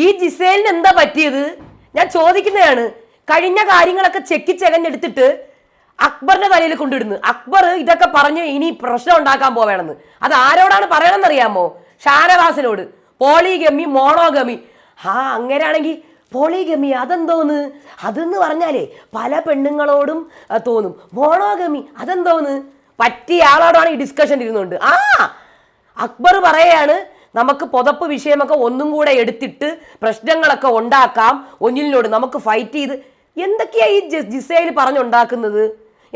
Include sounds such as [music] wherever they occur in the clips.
ഈ ജിസേലിന് എന്താ പറ്റിയത്? ഞാൻ ചോദിക്കുന്നതാണ്. കഴിഞ്ഞ കാര്യങ്ങളൊക്കെ ചെക്കി ചെകഞ്ഞെടുത്തിട്ട് അക്ബറിന്റെ തലയിൽ കൊണ്ടിടുന്നു. അക്ബർ ഇതൊക്കെ പറഞ്ഞ് ഇനി പ്രശ്നം ഉണ്ടാക്കാൻ പോവേണമെന്ന് അത് ആരോടാണ് പറയണമെന്നറിയാമോ ഷാനവാസിനോട്. Polygamy monogamy. ആ അങ്ങനെയാണെങ്കിൽ പോളിഗമി അതെന്തോന്ന്? അതെന്ന് പറഞ്ഞാലേ പല പെണ്ണുങ്ങളോടും തോന്നും. മോണോഗമി അതെന്തോന്ന്? പറ്റിയ ആളോടാണ് ഈ ഡിസ്കഷൻ ഇരുന്നുകൊണ്ട്. ആ അക്ബർ പറയാണ് നമുക്ക് പുതപ്പ് വിഷയമൊക്കെ ഒന്നും കൂടെ എടുത്തിട്ട് പ്രശ്നങ്ങളൊക്കെ ഉണ്ടാക്കാം. ഒന്നിനോട് നമുക്ക് ഫൈറ്റ് ചെയ്ത് എന്തൊക്കെയാ ഈ ജിസയിൽ പറഞ്ഞുണ്ടാക്കുന്നത്?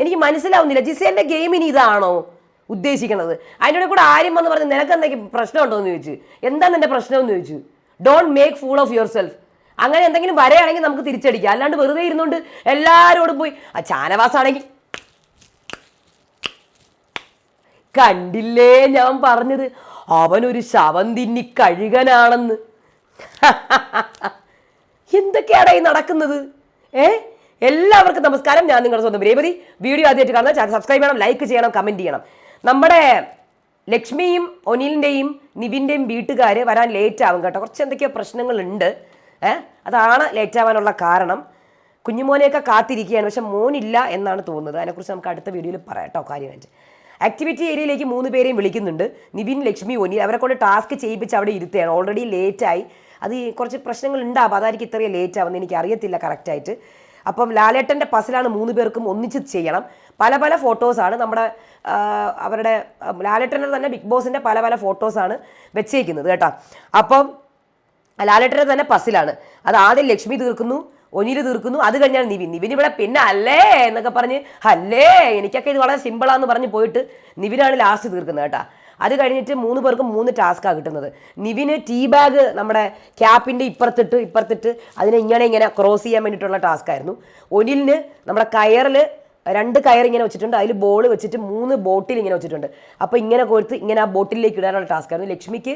എനിക്ക് മനസ്സിലാവുന്നില്ല. ജിസേലിന്റെ ഗെയിമിന് ഇതാണോ ഉദ്ദേശിക്കുന്നത് അതിന്റെ കൂടെ ആരും വന്ന് പറഞ്ഞ് നിനക്ക് എന്തെങ്കിലും പ്രശ്നമുണ്ടോ എന്ന് ചോദിച്ചു. എന്താ നിന്റെ പ്രശ്നം എന്ന് ചോദിച്ചു. Don't make fool of yourself അങ്ങനെ എന്തെങ്കിലും വരെയാണെങ്കിൽ നമുക്ക് തിരിച്ചടിക്കാം. അല്ലാണ്ട് വെറുതെ ഇരുന്നുകൊണ്ട് എല്ലാവരോടും പോയി ആ ചാനവാസാണെങ്കിൽ കണ്ടില്ലേ ഞാൻ പറഞ്ഞത്? അവനൊരു ശവം തിന്നി കഴുകനാണെന്ന്. [laughs] എന്തൊക്കെയാണ് ഈ നടക്കുന്നത്? ഏ? എല്ലാവർക്കും നമസ്കാരം. ഞാൻ നിങ്ങളുടെ സ്വന്തം രേവതി. വീഡിയോ ആദ്യമായിട്ട് കാണുന്ന ചാനൽ സബ്സ്ക്രൈബ് ചെയ്യണം ലൈക്ക് ചെയ്യണം കമന്റ് ചെയ്യണം. നമ്മുടെ ലക്ഷ്മിയും ഒനിലിന്റെയും നിവിന്റെയും വീട്ടുകാർ വരാൻ ലേറ്റ് ആവും കേട്ടോ. കുറച്ച് എന്തൊക്കെയോ പ്രശ്നങ്ങളുണ്ട്. ഏ? അതാണ് ലേറ്റ് ആവാനുള്ള കാരണം. കുഞ്ഞുമോനെയൊക്കെ കാത്തിരിക്കുകയാണ്. പക്ഷെ മോനില്ല എന്നാണ് തോന്നുന്നത്. അതിനെക്കുറിച്ച് നമുക്ക് അടുത്ത വീഡിയോയിൽ പറയാം കേട്ടോ. കാര്യമായിട്ട്. ആക്ടിവിറ്റി ഏരിയയിലേക്ക് മൂന്ന് പേരെയും വിളിക്കുന്നുണ്ട്. നിവിൻ ലക്ഷ്മി ഒനി അവരെ കൊണ്ട് ടാസ്ക് ചെയ്യിപ്പിച്ച് അവിടെ ഇരുത്തുകയാണ്. ഓൾറെഡി ലേറ്റായി അത് കുറച്ച് പ്രശ്നങ്ങൾ ഉണ്ടാവും. അതായിരിക്കും ഇത്രയും ലേറ്റ് ആവുന്നത്. എനിക്ക് അറിയത്തില്ല കറക്റ്റായിട്ട് അപ്പം ലാലേട്ടന്റെ പസിലാണ് മൂന്ന് പേർക്കും ഒന്നിച്ച് ചെയ്യണം. പല പല ഫോട്ടോസാണ് നമ്മുടെ അവരുടെ ലാലേട്ടന്റെ തന്നെ ബിഗ് ബോസിന്റെ പല പല ഫോട്ടോസാണ് വെച്ചേക്കുന്നത് കേട്ടോ. അപ്പം ലാലേട്ടന്റെ തന്നെ പസിലാണ് അത് ആദ്യം ലക്ഷ്മി തീർക്കുന്നു. ഒനിൽ തീർക്കുന്നു അത് കഴിഞ്ഞാൽ നിവിൻ. നിവിൻ ഇവിടെ പിന്നെ അല്ലേ എന്നൊക്കെ പറഞ്ഞ് അല്ലേ എനിക്കൊക്കെ ഇത് വളരെ സിമ്പിളാന്ന് പറഞ്ഞ് പോയിട്ട് നിവിനാണ് ലാസ്റ്റ് തീർക്കുന്നത് കേട്ടാ. അത് കഴിഞ്ഞിട്ട് മൂന്ന് പേർക്കും മൂന്ന് ടാസ്ക്കാണ് കിട്ടുന്നത്. നിവിന് ടീ ബാഗ് നമ്മുടെ ക്യാപ്പിന്റെ ഇപ്പുറത്തിട്ട് ഇപ്പുറത്തിട്ട് അതിനെ ഇങ്ങനെ ഇങ്ങനെ ക്രോസ് ചെയ്യാൻ വേണ്ടിയിട്ടുള്ള ടാസ്ക് ആയിരുന്നു. ഒനിലിന് നമ്മുടെ കയറിൽ രണ്ട് കയർ ഇങ്ങനെ വെച്ചിട്ടുണ്ട്. അതിൽ ബോൾ വെച്ചിട്ട് മൂന്ന് ബോട്ടിൽ ഇങ്ങനെ വെച്ചിട്ടുണ്ട്. അപ്പോൾ ഇങ്ങനെ കൊടുത്ത് ഇങ്ങനെ ആ ബോട്ടിലേക്ക് ഇടാനുള്ള ടാസ്ക്കായിരുന്നു ലക്ഷ്മിക്ക്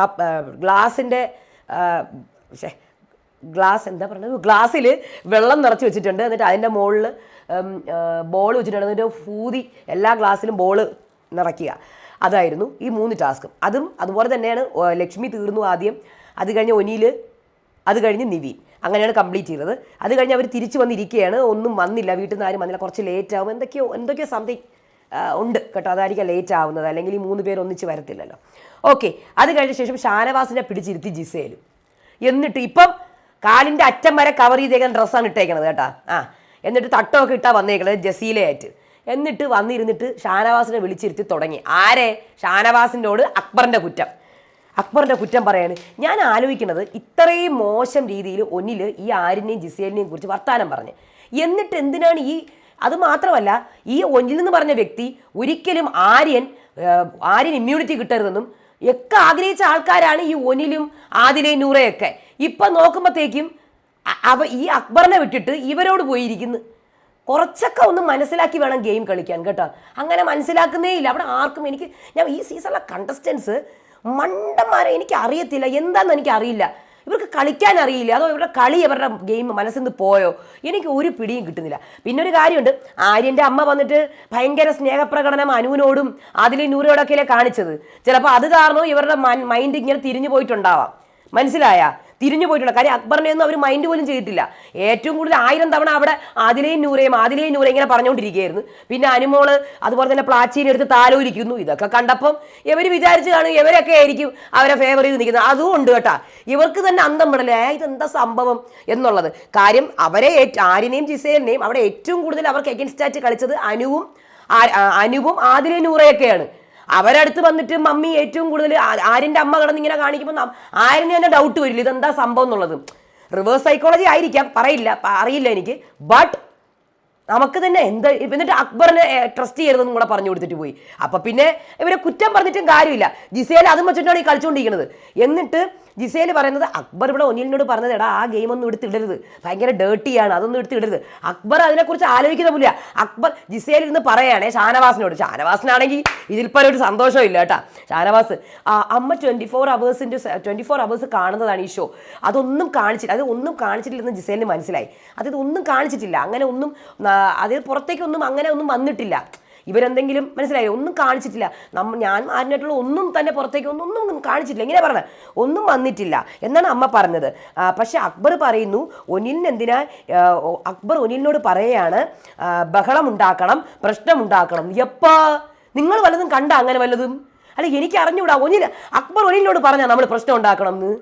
കപ്പ് ഗ്ലാസിന്റെ ഗ്ലാസ് എന്താ പറയുന്നത്? ഗ്ലാസ്സിൽ വെള്ളം നിറച്ച് വെച്ചിട്ടുണ്ട്. എന്നിട്ട് അതിന്റെ മുകളിൽ ബോൾ വെച്ചിട്ടുണ്ട്. അതിന്റെ ഫൂതി എല്ലാ ഗ്ലാസ്സിലും ബോൾ നിറയ്ക്കുക. അതായിരുന്നു ഈ മൂന്ന് ടാസ്കും. അതും അതുപോലെ തന്നെയാണ് ലക്ഷ്മി തീർന്നു ആദ്യം. അത് കഴിഞ്ഞ് ഒനിയിൽ അത് കഴിഞ്ഞ് നിവീൻ അങ്ങനെയാണ് കംപ്ലീറ്റ് ചെയ്തത്. അത് കഴിഞ്ഞ് അവർ തിരിച്ചു വന്നിരിക്കുകയാണ്. ഒന്നും വന്നില്ല. വീട്ടിൽ നിന്ന് ആരും വന്നില്ല. കുറച്ച് ലേറ്റ് ആകും എന്തൊക്കെയോ എന്തൊക്കെയോ സംതിങ് ഉണ്ട് കേട്ടോ. അതായിരിക്കാം ലേറ്റ് ആവുന്നത്. അല്ലെങ്കിൽ ഈ മൂന്ന് പേര് ഒന്നിച്ച് വരത്തില്ലല്ലോ. ഓക്കെ അത് കഴിഞ്ഞ ശേഷം ഷാനവാസിനെ പിടിച്ചിരുത്തി ജിസേലും. എന്നിട്ട് ഇപ്പം കാലിന്റെ അറ്റം വരെ കവർ ചെയ്തേക്കുന്ന ഡ്രസ്സാണ് ഇട്ടേക്കണത് കേട്ടാ. ആ എന്നിട്ട് തട്ടമൊക്കെ ഇട്ടാ വന്നേക്കണത് ജസീലയായിട്ട്. എന്നിട്ട് വന്നിരുന്നിട്ട് ഷാനവാസിനെ വിളിച്ചിരുത്തി തുടങ്ങി. ആരെ? ഷാനവാസിനോട് അക്ബറിന്റെ കുറ്റം. അക്ബറിന്റെ കുറ്റം പറയാണ്. ഞാൻ ആലോചിക്കുന്നത് ഇത്രയും മോശം രീതിയിൽ ഒന്നിൽ ഈ ആരിനെയും ജിസേലിനെയും കുറിച്ച് വർത്താനം പറഞ്ഞ്. എന്നിട്ട് എന്തിനാണ് ഈ അത് മാത്രമല്ല ഈ ഒന്നിൽ നിന്ന് പറഞ്ഞ വ്യക്തി ഒരിക്കലും ആര്യൻ ആര്യൻ ഇമ്മ്യൂണിറ്റി കിട്ടരുതെന്നും ഒക്കെ ആഗ്രഹിച്ച ആൾക്കാരാണ് ഈ ഒനിലും ആദിലയും നൂറയൊക്കെ. ഇപ്പം നോക്കുമ്പോഴത്തേക്കും അവ ഈ അക്ബറിനെ വിട്ടിട്ട് ഇവരോട് പോയിരിക്കുന്നു. കുറച്ചൊക്കെ ഒന്ന് മനസ്സിലാക്കി വേണം ഗെയിം കളിക്കാൻ കേട്ടോ. അങ്ങനെ മനസ്സിലാക്കുന്നേ ഇല്ല. അവിടെ ആർക്കും എനിക്ക് ഞാൻ ഈ സീസണിലെ കണ്ടസ്റ്റൻസ് മണ്ടന്മാരെ എനിക്ക് അറിയത്തില്ല എന്താണെന്ന് എനിക്ക് അറിയില്ല ഇവർക്ക് കളിക്കാൻ അറിയില്ല. അതോ ഇവരുടെ കളി ഇവരുടെ ഗെയിം മനസ്സിൽ നിന്ന് പോയോ? എനിക്ക് ഒരു പിടിയും കിട്ടുന്നില്ല. പിന്നെ ഒരു കാര്യമുണ്ട്. ആര്യന്റെ അമ്മ വന്നിട്ട് ഭയങ്കര സ്നേഹപ്രകടനം അനുവിനോടും അതിലെ നൂറോടൊക്കെയല്ലേ കാണിച്ചത്. ചിലപ്പോൾ അത് കാരണം ഇവരുടെ മൈൻഡ് ഇങ്ങനെ തിരിഞ്ഞു പോയിട്ടുണ്ടാവാം. മനസ്സിലായ? തിരിഞ്ഞു പോയിട്ടുള്ള കാര്യം അക്ബറിനെ ഒന്നും അവർ മൈൻഡ് പോലും ചെയ്തിട്ടില്ല. ഏറ്റവും കൂടുതൽ ആയിരം തവണ അവിടെ ആദിലേയും നൂറയും ആദിലേയും നൂറേ ഇങ്ങനെ പറഞ്ഞുകൊണ്ടിരിക്കുകയായിരുന്നു. പിന്നെ അനുമോൾ അതുപോലെ തന്നെ പ്ലാച്ചീനെ എടുത്ത് താലോലിക്കുന്നു. ഇതൊക്കെ കണ്ടപ്പം ഇവർ വിചാരിച്ചതാണ് ഇവരൊക്കെ ആയിരിക്കും അവരെ ഫേവർ ചെയ്ത് നിൽക്കുന്നത്. അതും ഉണ്ട് കേട്ടാ. ഇവർക്ക് തന്നെ അന്തം വിടലേ ഇതെന്താ സംഭവം എന്നുള്ളത്. കാര്യം അവരെ ആരിനെയും ജിസേലിനെയും അവിടെ ഏറ്റവും കൂടുതൽ അവർക്ക് എഗൻസ്റ്റ് ആയിട്ട് കളിച്ചത് അനുവും അനുവും ആദിലെ നൂറയൊക്കെയാണ് അവരടുത്ത് വന്നിട്ട് മമ്മി ഏറ്റവും കൂടുതൽ ആര്യന്റെ അമ്മ കിടന്ന് ഇങ്ങനെ കാണിക്കുമ്പോൾ ആരിന് തന്നെ ഡൗട്ട് വരില്ല? ഇതെന്താ സംഭവം എന്നുള്ളത്? റിവേഴ്സ് സൈക്കോളജി ആയിരിക്കാം. പറയില്ല. അറിയില്ല എനിക്ക്. ബട്ട് നമുക്ക് തന്നെ എന്ത് എന്നിട്ട് അക്ബറിനെ ട്രസ്റ്റ് ചെയ്യരുതെന്നും കൂടെ പറഞ്ഞു കൊടുത്തിട്ട് പോയി. അപ്പൊ പിന്നെ ഇവരെ കുറ്റം പറഞ്ഞിട്ടും കാര്യമില്ല. ജിസേൽ അതും വെച്ചിട്ടാണ് ഈ കളിച്ചുകൊണ്ടിരിക്കുന്നത് എന്നിട്ട് ജിസേൽ പറയുന്നത് അക്ബർ ഇവിടെ ഒനിലിനോട് പറഞ്ഞത് എടാ ആ ഗെയിം ഒന്നും എടുത്തിടരുത് ഭയങ്കര ഡേർട്ടിയാണ് അതൊന്നും എടുത്തിടരുത് അക്ബർ അതിനെക്കുറിച്ച് ആലോചിക്കുന്ന അക്ബർ ജിസേൽ ഇന്ന് പറയുകയാണേ ഷാനവാസിനോട്. ഷാനവാസിനാണെങ്കിൽ ഇതിൽ പല ഒരു സന്തോഷമില്ല കേട്ടാ. ഷാനവാസ് അമ്മ ട്വന്റി ഫോർ അവേഴ്സിന്റെ ട്വന്റി ഫോർ അവേഴ്സ് കാണുന്നതാണ് ഈ ഷോ അതൊന്നും കാണിച്ചില്ല. അത് ഒന്നും കാണിച്ചിട്ടില്ലെന്ന് ജിസേലിന് മനസ്സിലായി. അതായത് ഒന്നും കാണിച്ചിട്ടില്ല. അങ്ങനെ ഒന്നും അതിൽ പുറത്തേക്കൊന്നും അങ്ങനെ ഒന്നും വന്നിട്ടില്ല. ഇവരെന്തെങ്കിലും മനസ്സിലായി? ഒന്നും കാണിച്ചിട്ടില്ല. നമ്മ ഞാൻ ആരിനായിട്ടുള്ള ഒന്നും തന്നെ പുറത്തേക്ക് ഒന്നും ഒന്നും കാണിച്ചിട്ടില്ല. ഇങ്ങനെ പറഞ്ഞത് ഒന്നും വന്നിട്ടില്ല. എന്നാണ് അമ്മ പറഞ്ഞത്. പക്ഷേ അക്ബർ പറയുന്നു ഒനിലിന് എന്തിനാ? അക്ബർ ഒനിലിനോട് പറയുകയാണ് ബഹളം ഉണ്ടാക്കണം പ്രശ്നം ഉണ്ടാക്കണം. എപ്പാ? നിങ്ങൾ വല്ലതും കണ്ട അങ്ങനെ വല്ലതും? അല്ല എനിക്ക് അറിഞ്ഞുകൂടാ ഒനിൽ അക്ബർ ഒനിലിനോട് പറഞ്ഞാൽ നമ്മൾ പ്രശ്നം ഉണ്ടാക്കണം എന്ന്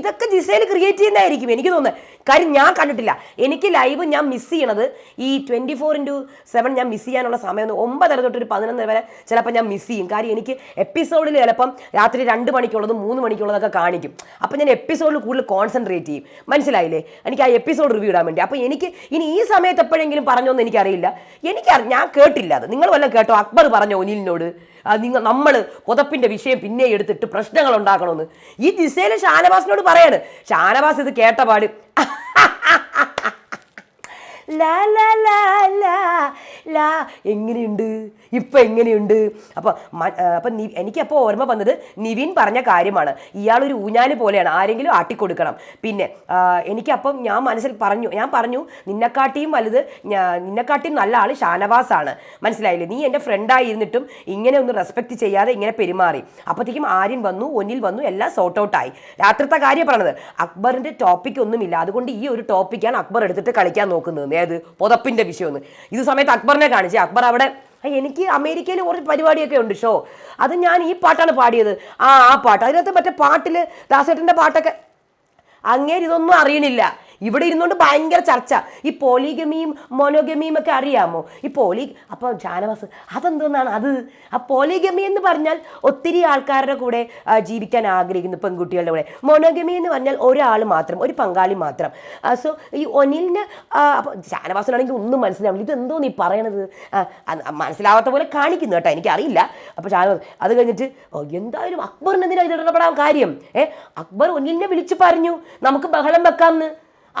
ഇതൊക്കെ ജിസയിൽ ക്രിയേറ്റ് ചെയ്യുന്നതായിരിക്കും എനിക്ക് തോന്നുന്നത് കാര്യം ഞാൻ കണ്ടിട്ടില്ല. എനിക്ക് ലൈവ് ഞാൻ മിസ് ചെയ്യണത് ഈ ട്വന്റി ഫോർ ഇന്റു സെവൻ ഞാൻ മിസ് ചെയ്യാനുള്ള സമയം ഒമ്പതര തൊട്ട് ഒരു പതിനൊന്നര വരെ ചിലപ്പോൾ ഞാൻ മിസ് ചെയ്യും. കാര്യം എനിക്ക് എപ്പിസോഡിൽ ചിലപ്പം രാത്രി രണ്ട് മണിക്കുള്ളതും മൂന്ന് മണിക്കുള്ളതൊക്കെ കാണിക്കും. അപ്പം ഞാൻ എപ്പിസോഡിൽ കൂടുതൽ കോൺസെൻട്രേറ്റ് ചെയ്യും. മനസ്സിലായില്ലേ? എനിക്ക് ആ എപ്പിസോഡ് റിവ്യൂ ഇടാൻ വേണ്ടി. അപ്പോൾ എനിക്ക് ഇനി ഈ സമയത്ത് എപ്പോഴെങ്കിലും പറഞ്ഞോന്ന് എനിക്കറിയില്ല. എനിക്ക് ഞാൻ കേട്ടില്ല അത്. നിങ്ങൾ വല്ലതും കേട്ടോ? അക്ബർ പറഞ്ഞോ ഒനിലിനോട്? നിങ്ങൾ നമ്മൾ പുതപ്പിന്റെ വിഷയം പിന്നെ എടുത്തിട്ട് പ്രശ്നങ്ങൾ ഉണ്ടാക്കണമെന്ന് ഈ ദിശയിൽ ഷാനവാസിനോട് പറയാണ്. ഷാനവാസ് ഇത് കേട്ട പാട് ലാ ലാ ലാ ലാ ലാ. എങ്ങനെയുണ്ട്? ഇപ്പം എങ്ങനെയുണ്ട്? അപ്പോൾ അപ്പം എനിക്കപ്പോൾ ഓർമ്മ വന്നത് നിവിൻ പറഞ്ഞ കാര്യമാണ്. ഇയാളൊരു ഊഞ്ഞാൽ പോലെയാണ്. ആരെങ്കിലും ആട്ടിക്കൊടുക്കണം. പിന്നെ എനിക്കപ്പം ഞാൻ മനസ്സിൽ പറഞ്ഞു ഞാൻ പറഞ്ഞു നിന്നെക്കാട്ടിയും വലുത് നിന്നെക്കാട്ടിയും നല്ല ആൾ ഷാനവാസാണ്. മനസ്സിലായില്ലേ? നീ എന്റെ ഫ്രണ്ടായിരുന്നിട്ടും ഇങ്ങനെ ഒന്ന് റെസ്പെക്ട് ചെയ്യാതെ ഇങ്ങനെ പെരുമാറി. അപ്പോഴത്തേക്കും ആര്യൻ വന്നു ഒന്നിൽ വന്നു എല്ലാം സോർട്ട് ഔട്ടായി രാത്രിത്തെ കാര്യം പറഞ്ഞത്. അക്ബറിന്റെ ടോപ്പിക് ഒന്നുമില്ല. അതുകൊണ്ട് ഈ ഒരു ടോപ്പിക്കാണ് അക്ബർ എടുത്തിട്ട് കളിക്കാൻ നോക്കുന്നത്. ഏത് പുതപ്പിന്റെ വിഷയമെന്ന്. ഇത് സമയത്ത് അക്ബറിനെ കാണിച്ച് അക്ബർ അവിടെ എനിക്ക് അമേരിക്കയിൽ കുറച്ച് പരിപാടിയൊക്കെ ഉണ്ട് ഷോ. അത് ഞാൻ ഈ പാട്ടാണ് പാടിയത്. ആ ആ പാട്ട്. അതിനകത്ത് മറ്റേ പാട്ടിൽ ദാസേട്ടന്റെ പാട്ടൊക്കെ. അങ്ങേരിതൊന്നും അറിയണില്ല. ഇവിടെ ഇരുന്നുകൊണ്ട് ഭയങ്കര ചർച്ച. ഈ പോളിഗമിയും മോനോഗമിയും ഒക്കെ അറിയാമോ? ഈ പോലി അപ്പോൾ ജാനവാസ് അതെന്തോന്നാണ് അത്? ആ പോളിഗമി എന്ന് പറഞ്ഞാൽ ഒത്തിരി ആൾക്കാരുടെ കൂടെ ജീവിക്കാൻ ആഗ്രഹിക്കുന്നു പെൺകുട്ടികളുടെ കൂടെ. മോനോഗമി എന്ന് പറഞ്ഞാൽ ഒരാൾ മാത്രം ഒരു പങ്കാളി മാത്രം. സോ ഈ ഒനിലിന് അപ്പോൾ ജാനവാസനാണെങ്കിൽ ഒന്നും മനസ്സിലാവില്ല. ഇതെന്തോ നീ പറയണത്? മനസ്സിലാവാത്ത പോലെ കാണിക്കുന്നു കേട്ടോ എനിക്കറിയില്ല. അപ്പോൾ ജാനവാസ് അത് കഴിഞ്ഞിട്ട് എന്തായാലും അക്ബറിനെതിരെ ഇടപെടാൻ കാര്യം. ഏ അക്ബർ ഒനിലിനെ വിളിച്ചു പറഞ്ഞു. നമുക്ക് ബഹളം വെക്കാമെന്ന്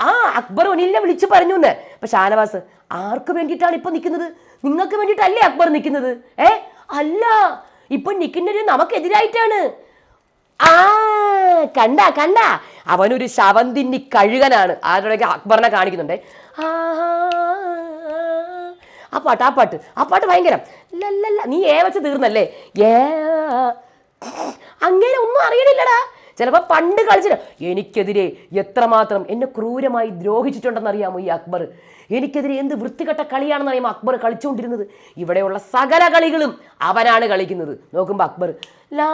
ആ അക്ബർ ഒനിലിനെ വിളിച്ചു പറഞ്ഞു എന്ന് അപ്പൊ ഷാനവാസ് ആർക്ക് വേണ്ടിയിട്ടാണ് ഇപ്പൊ നിൽക്കുന്നത്? നിങ്ങൾക്ക് വേണ്ടിയിട്ടല്ലേ അക്ബർ നിൽക്കുന്നത്? ഏ? അല്ല ഇപ്പൊ നിൽക്കുന്നത് നമുക്കെതിരായിട്ടാണ്. ആ കണ്ട കണ്ട. അവനൊരു ശവന്തിന്നി കഴുകനാണ്. ആരുടെ അക്ബറിനെ കാണിക്കുന്നുണ്ട്. ആ പാട്ട് ആ പാട്ട് ആ പാട്ട് ഭയങ്കരം. നീ ഏ തീർന്നല്ലേ? ഏ അങ്ങനെ ഒന്നും അറിയണില്ലടാ. ചിലപ്പോൾ പണ്ട് കളിച്ചിട്ട് എനിക്കെതിരെ എത്രമാത്രം എന്നെ ക്രൂരമായി ദ്രോഹിച്ചിട്ടുണ്ടെന്ന് അറിയാമോ ഈ അക്ബർ? എനിക്കെതിരെ എന്ത് വൃത്തികെട്ട കളിയാണെന്ന് അറിയാമോ അക്ബർ കളിച്ചുകൊണ്ടിരുന്നത്? ഇവിടെയുള്ള സകല കളികളും അവനാണ് കളിക്കുന്നത്. നോക്കുമ്പോൾ അക്ബർ ലാ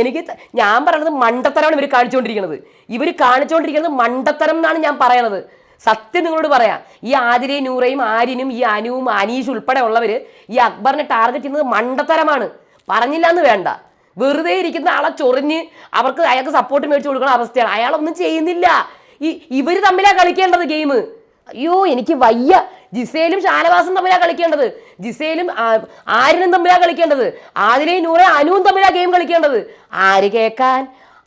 എനിക്ക് ഞാൻ പറയുന്നത് മണ്ടത്തരമാണ് ഇവർ കാണിച്ചുകൊണ്ടിരിക്കുന്നത് ഇവർ കാണിച്ചുകൊണ്ടിരിക്കുന്നത് മണ്ടത്തരം എന്നാണ് ഞാൻ പറയണത്. സത്യം നിങ്ങളോട് പറയാം. ഈ ആതിരയും നൂറയും ആര്യനും ഈ അനുവും അനീഷ് ഉൾപ്പെടെ ഉള്ളവർ ഈ അക്ബറിനെ ടാർഗറ്റ് ചെയ്യുന്നത് മണ്ടത്തരമാണ്. പറഞ്ഞില്ല എന്ന് വേണ്ട. വെറുതെ ഇരിക്കുന്ന ആളെ ചൊറിഞ്ഞ് അവർക്ക് അയാൾക്ക് സപ്പോർട്ട് മേടിച്ചു കൊടുക്കുന്ന അവസ്ഥയാണ്. അയാളൊന്നും ചെയ്യുന്നില്ല. ഈ ഇവർ തമ്മിലാ കളിക്കേണ്ടത് ഗെയിം അയ്യോ എനിക്ക് വയ്യ. ജിസേലും ഷാനവാസും തമ്മിലാ കളിക്കേണ്ടത്. ജിസേലും ആര്യനും തമ്മിലാ കളിക്കേണ്ടത്. ആതിരയും നൂറെ അനുവും തമ്മിലാ ഗെയിം കളിക്കേണ്ടത്. ആര് കേൾക്കാൻ?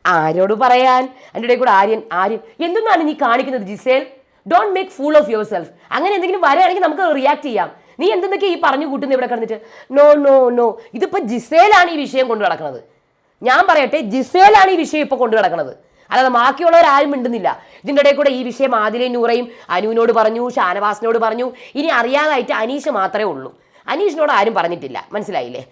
ആരോട് പറയാൻ? എന്റെ ഇടയിൽ കൂടെ ആര്യൻ ആര്യൻ. എന്തെന്നാണ് നീ കാണിക്കുന്നത് Gisele? Don't make fool of yourself അങ്ങനെ എന്തെങ്കിലും വരുകയാണെങ്കിൽ നമുക്ക് റിയാക്ട് ചെയ്യാം. നീ എന്തെന്നൊക്കെ ഈ പറഞ്ഞു കൂട്ടുന്ന ഇവിടെ കിടന്നിട്ട്? നോ നോ നോ ഇതിപ്പോൾ ജിസേലാണ് ഈ വിഷയം കൊണ്ടു നടക്കുന്നത് ഞാൻ പറയട്ടെ ജിസേലാണ് ഈ വിഷയം ഇപ്പോൾ കൊണ്ടു നടക്കുന്നത് അല്ലാതെ ബാക്കിയുള്ളവർ ആരും മിണ്ടുന്നില്ല. ഇതിന്റെ ഇടയിൽ കൂടെ ഈ വിഷയം ആദിലെ നൂറയും അനുവിനോട് പറഞ്ഞു ഷാനവാസിനോട് പറഞ്ഞു. ഇനി അറിയാതായിട്ട് അനീഷ് മാത്രമേ ഉള്ളൂ. അനീഷിനോട് ആരും പറഞ്ഞിട്ടില്ല. മനസ്സിലായില്ലേ?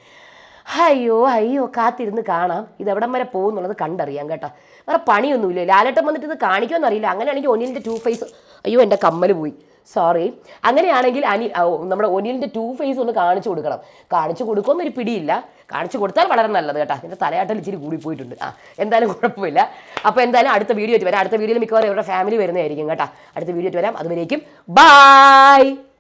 അയ്യോ അയ്യോ കാത്തിരുന്ന് കാണാം. ഇത് എവിടം വരെ പോകുന്നുള്ളത് കണ്ടറിയാം കേട്ടോ. വേറെ പണിയൊന്നുമില്ല? ലാലട്ടം വന്നിട്ട് ഇത് കാണിക്കുമെന്നറിയില്ല അങ്ങനെയാണെങ്കിൽ ഒന്നിന്റെ ടു ഫേസ് അയ്യോ എന്റെ കമ്മൽ പോയി. സോറി അങ്ങനെയാണെങ്കിൽ അനി നമ്മുടെ ഒനിയലിന്റെ ടു ഫേസ് ഒന്ന് കാണിച്ചു കൊടുക്കണം. കാണിച്ചു കൊടുക്കുമെന്നൊരു പിടിയില്ല. കാണിച്ചു കൊടുത്താൽ വളരെ നല്ലത് കേട്ടോ. എന്റെ തലയാട്ടൽ ഇച്ചിരി കൂടിപ്പോയിട്ടുണ്ട് ആ എന്തായാലും കുഴപ്പമില്ല. അപ്പോൾ എന്തായാലും അടുത്ത വീഡിയോ വരാം. അടുത്ത വീഡിയോയിൽ മിക്കവാറും ഇവരുടെ ഫാമിലി വരുന്നതായിരിക്കും കേട്ടോ. അടുത്ത വീഡിയോ വരാം. അതുവരേക്കും ബായ്